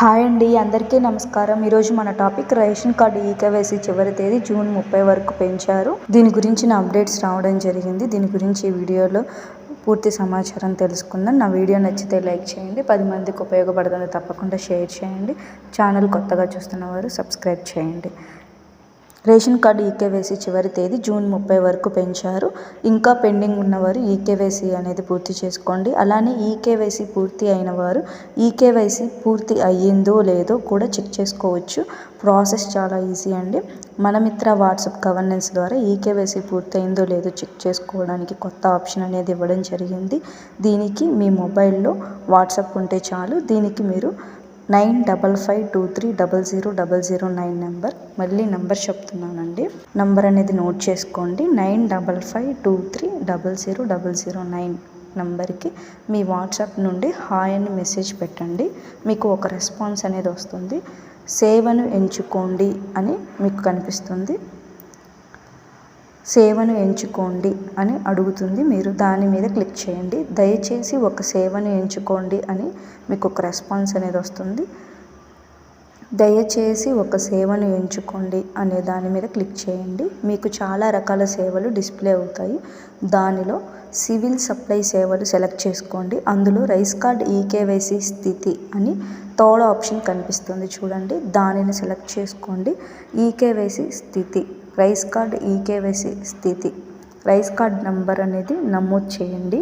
Hi అండి అందరికీ నమస్కారం. ఈరోజు మన టాపిక్ రేషన్ కార్డు ఈకేవైసీ చివరి తేదీ జూన్ ముప్పై వరకు పెంచారు. దీని గురించిన అప్డేట్స్ రావడం జరిగింది. దీని గురించి ఈ వీడియోలో పూర్తి సమాచారం తెలుసుకుందాం. నా వీడియో నచ్చితే లైక్ చేయండి పది మందికి ఉపయోగపడుతుంది తప్పకుండా షేర్ చేయండి. ఛానల్ కొత్తగా చూస్తున్న వారు సబ్స్క్రైబ్ చేయండి. రేషన్ కార్డు ఈకేవైసీ చివరి తేదీ జూన్ ముప్పై వరకు పెంచారు. ఇంకా పెండింగ్ ఉన్నవారు ఈకేవైసీ అనేది పూర్తి చేసుకోండి. అలానే ఈకేవైసీ పూర్తి అయిన వారు ఈకేవైసీ పూర్తి అయ్యిందో లేదో కూడా చెక్ చేసుకోవచ్చు. ప్రాసెస్ చాలా ఈజీ అండి. మన మిత్ర వాట్సాప్ గవర్నెన్స్ ద్వారా ఈకేవైసీ పూర్తి అయిందో లేదో చెక్ చేసుకోవడానికి కొత్త ఆప్షన్ అనేది ఇవ్వడం జరిగింది. దీనికి మీ మొబైల్లో వాట్సాప్ ఉంటే చాలు. దీనికి మీరు nine double five two three double zero double zero nine number. మళ్ళీ నెంబర్ చెప్తున్నానండి. నంబర్ అనేది నోట్ చేసుకోండి. Nine double five two three double zero double zero నైన్ నంబర్కి మీ వాట్సాప్ నుండి హాయ్ అని మెసేజ్ పెట్టండి. మీకు ఒక రెస్పాన్స్ అనేది వస్తుంది. సేవను ఎంచుకోండి అని మీకు కనిపిస్తుంది. సేవను ఎంచుకోండి అని అడుగుతుంది. మీరు దాని మీద క్లిక్ చేయండి. దయచేసి ఒక సేవను ఎంచుకోండి అని మీకు ఒక రెస్పాన్స్ అనేది వస్తుంది. దయచేసి ఒక సేవను ఎంచుకోండి అనే దాని మీద క్లిక్ చేయండి. మీకు చాలా రకాల సేవలు డిస్ప్లే అవుతాయి. దానిలో సివిల్ సప్లై సేవలు సెలెక్ట్ చేసుకోండి. అందులో రైస్ కార్డ్ ఈకేవైసీ స్థితి అని థర్డ్ ఆప్షన్ కనిపిస్తుంది. చూడండి దానిని సెలెక్ట్ చేసుకోండి. ఈకేవైసీ స్థితి. రైస్ కార్డ్ ఈకేవైసీ స్థితి. రైస్ కార్డ్ నంబర్ అనేది నమోదు చేయండి.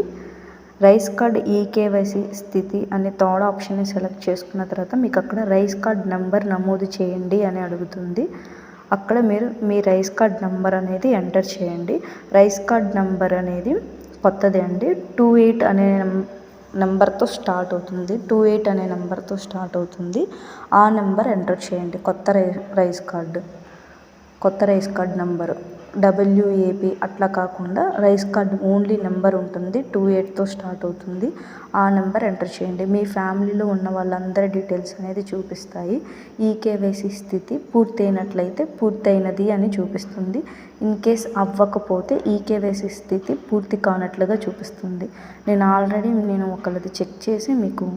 రైస్ కార్డ్ ఈకేవైసీ స్థితి అనే థర్డ్ ఆప్షన్ని సెలెక్ట్ చేసుకున్న తర్వాత మీకు అక్కడ రైస్ కార్డ్ నెంబర్ నమోదు చేయండి అని అడుగుతుంది. అక్కడ మీరు మీ రైస్ కార్డ్ నెంబర్ అనేది ఎంటర్ చేయండి. రైస్ కార్డ్ నెంబర్ అనేది కొత్తది అండి. టూ ఎయిట్ అనే నెంబర్తో స్టార్ట్ అవుతుంది. టూ ఎయిట్ అనే నెంబర్తో స్టార్ట్ అవుతుంది. ఆ నెంబర్ ఎంటర్ చేయండి. కొత్త రై రైస్ కార్డు. కొత్త రైస్ కార్డ్ నెంబరు. డబ్ల్యూఏపి అట్లా కాకుండా రైస్ కార్డ్ ఓన్లీ నెంబర్ ఉంటుంది. టూ ఎయిట్తో స్టార్ట్ అవుతుంది. ఆ నెంబర్ ఎంటర్ చేయండి. మీ ఫ్యామిలీలో ఉన్న వాళ్ళందరి డీటెయిల్స్ అనేది చూపిస్తాయి. ఈకేవైసీ స్థితి పూర్తయినట్లయితే పూర్తయినది అని చూపిస్తుంది. ఇన్ కేస్ అవ్వకపోతే ఈకేవైసీ స్థితి పూర్తి కానట్లుగా చూపిస్తుంది. నేను ఆల్రెడీ నేను ఒకళ్ళది చెక్ చేసి మీకు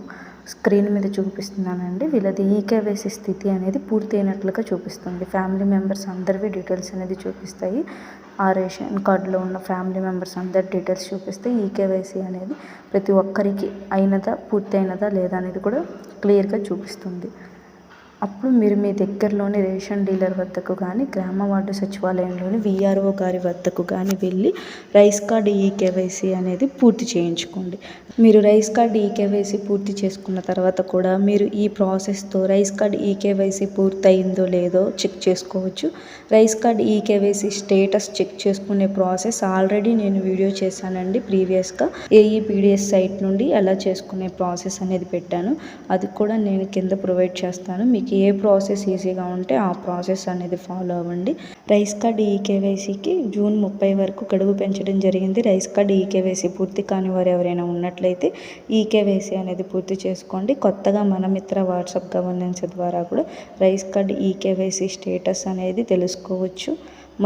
స్క్రీన్ మీద చూపిస్తున్నానండి. వీళ్ళది ఈకేవైసీ స్థితి అనేది పూర్తి అయినట్లుగా చూపిస్తుంది. ఫ్యామిలీ మెంబర్స్ అందరివి డీటెయిల్స్ అనేది చూపిస్తాయి. ఆ రేషన్ కార్డులో ఉన్న ఫ్యామిలీ మెంబర్స్ అందరి డీటెయిల్స్ చూపిస్తే ఈకేవైసీ అనేది ప్రతి ఒక్కరికి అయినదా పూర్తి అయినదా లేదా అనేది కూడా క్లియర్గా చూపిస్తుంది. అప్పుడు మీరు మీ దగ్గరలోని రేషన్ డీలర్ వద్దకు కానీ గ్రామ వార్డు సచివాలయంలోని విఆర్ఓ గారి వద్దకు కానీ వెళ్ళి రైస్ కార్డ్ ఈకేవైసీ అనేది పూర్తి చేయించుకోండి. మీరు రైస్ కార్డ్ ఈకేవైసీ పూర్తి చేసుకున్న తర్వాత కూడా మీరు ఈ ప్రాసెస్తో రైస్ కార్డ్ ఈకేవైసీ పూర్తయిందో లేదో చెక్ చేసుకోవచ్చు. Rice card eKYC status check చేసుకునే ప్రాసెస్ ఆల్రెడీ నేను వీడియో చేశానండి ప్రీవియస్గా. ఏఈపీడిఎస్ సైట్ నుండి ఎలా చేసుకునే ప్రాసెస్ అనేది పెట్టాను. అది కూడా నేను కింద ప్రొవైడ్ చేస్తాను. మీకు మీకు ఏ ప్రాసెస్ ఈజీగా ఉంటే ఆ ప్రాసెస్ అనేది ఫాలో అవ్వండి. రైస్ కార్డ్ ఈకేవైసీకి జూన్ ముప్పై వరకు గడువు పెంచడం జరిగింది. రైస్ కార్డ్ ఈకేవైసీ పూర్తి కాని వారు ఎవరైనా ఉన్నట్లయితే ఈకేవైసీ అనేది పూర్తి చేసుకోండి. కొత్తగా మన మిత్ర వాట్సాప్ గవర్నెన్స్ ద్వారా కూడా రైస్ కార్డ్ ఈకేవైసీ స్టేటస్ అనేది తెలుసుకోవచ్చు.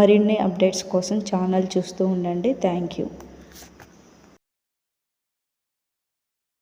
మరిన్ని అప్డేట్స్ కోసం ఛానల్ చూస్తూ ఉండండి. Thank you.